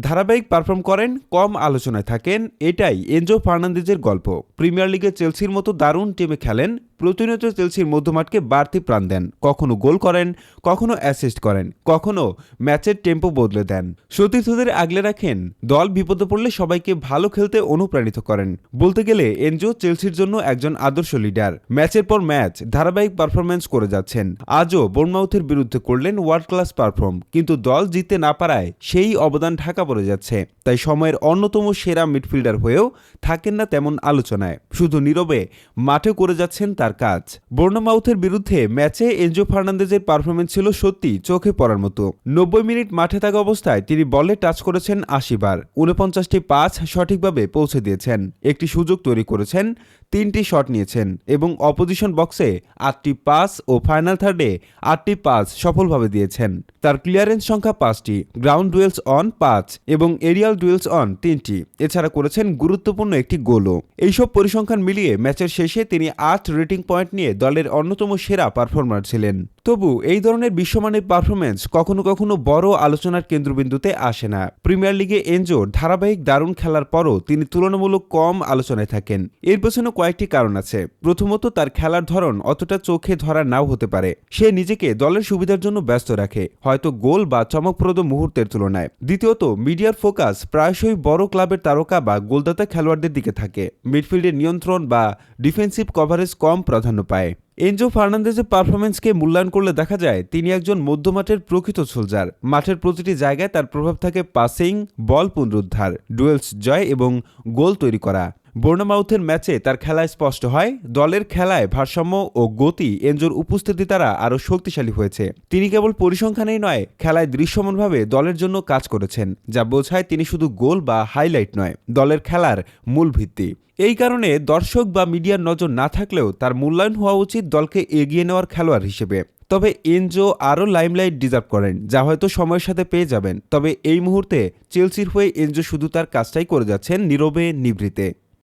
ধারাবাহিক পারফর্ম করেন, কম আলোচনায় থাকেন, এটাই এনজো ফার্নান্দেজের গল্প। প্রিমিয়ার লিগে চেলসির মতো দারুণ টিমে খেলেন প্রতিনিয়ত চেলসির মধ্যমাঠকে বাড়তি প্রাণ দেন। কখনো গোল করেন, কখনো অ্যাসিস্ট করেন, কখনো ম্যাচের টেম্পো বদলে দেন। সতীর্থদের আগলে রাখেন, দল বিপদে পড়লে সবাইকে ভালো খেলতে অনুপ্রাণিত করেন। বলতে গেলে এনজো চেলসির জন্য একজন আদর্শ লিডার ম্যাচের পর ম্যাচ ধারাবাহিক পারফরমেন্স করে যাচ্ছেন। আজও বোর্নমাউথের বিরুদ্ধে করলেন ওয়ার্ল্ড ক্লাস পারফর্ম কিন্তু দল জিততে না পারায় সেই অবদান ঢাকা পড়ে যাচ্ছে। তাই সময়ের অন্যতম সেরা মিডফিল্ডার হয়েও থাকেন না তেমন আলোচনায়। শুধু নীরবে মাঠে করে যাচ্ছেন তার। কাজ। বোর্নমাউথের বিরুদ্ধে ম্যাচে এনজো ফার্নান্দেজের পারফরমেন্স ছিল সত্যি চোখে পড়ার মতো। নব্বই মিনিট মাঠে থাকা অবস্থায় তিনি বলে টাচ করেছেন আশি বার উনপঞ্চাশটি পাস সঠিকভাবে পৌঁছে দিয়েছেন। একটি সুযোগ তৈরি করেছেন, তিনটি শট নিয়েছেন এবং অপোজিশন বক্সে আটটি পাস ও ফাইনাল থার্ডে আটটি পাস সফলভাবে দিয়েছেন। তার ক্লিয়ারেন্স সংখ্যা পাঁচটি, গ্রাউন্ড ডুয়েলস অন পাঁচ এবং এরিয়াল ডুয়েলস অন তিনটি। এছাড়া করেছেন গুরুত্বপূর্ণ একটি গোলও। এইসব পরিসংখ্যান মিলিয়ে ম্যাচের শেষে তিনি আট রেটিং পয়েন্ট নিয়ে দলের অন্যতম সেরা পারফর্মার ছিলেন। তবু এই ধরনের বিশ্বমানের পারফরমেন্স কখনো কখনো বড় আলোচনার কেন্দ্রবিন্দুতে আসে না। প্রিমিয়ার লিগে এনজোর ধারাবাহিক দারুণ খেলার পরও তিনি তুলনামূলক কম আলোচনায় থাকেন। এর পেছনে কয়েকটি কারণ আছে। প্রথমত, তার খেলার ধরন অতটা চোখে ধরা নাও হতে পারে। সে নিজেকে দলের সুবিধার জন্য ব্যস্ত রাখে, হয়তো গোল বা চমকপ্রদ মুহূর্তের তুলনায়। দ্বিতীয়ত, মিডিয়ার ফোকাস প্রায়শই বড় ক্লাবের তারকা বা গোলদাতা খেলোয়াড়দের দিকে থাকে। মিডফিল্ডের নিয়ন্ত্রণ বা ডিফেন্সিভ কভারেজ কম প্রাধান্য পায়। এনজো ফার্নান্দেজের পারফরমেন্সকে মূল্যায়ন করলে দেখা যায়, তিনি একজন মধ্যমাঠের প্রকৃত সোলজার। মাঠের প্রতিটি জায়গায় তার প্রভাব থাকে পাসিং, বল পুনরুদ্ধার, ডুয়েলস জয় এবং গোল তৈরি করা। বোর্নামাউথের ম্যাচে তার খেলায় স্পষ্ট হয়, দলের খেলায় ভারসাম্য ও গতি এনজোর উপস্থিতি তারা আরও শক্তিশালী হয়েছে। তিনি কেবল পরিসংখ্যানেই নয়, খেলায় দৃশ্যমানভাবে দলের জন্য কাজ করেছেন, যা বোঝায় তিনি শুধু গোল বা হাইলাইট নয়, দলের খেলার মূল ভিত্তি। এই কারণে দর্শক বা মিডিয়ার নজর না থাকলেও তার মূল্যায়ন হওয়া উচিত দলকে এগিয়ে নেওয়ার খেলোয়াড় হিসেবে। তবে এনজো আরও লাইমলাইট ডিজার্ভ করেন, যা হয়তো সময়ের সাথে পেয়ে যাবেন। তবে এই মুহূর্তে চেলসির হয়ে এনজো শুধু তার কাজটাই করে যাচ্ছেন নীরবে নিভৃতে।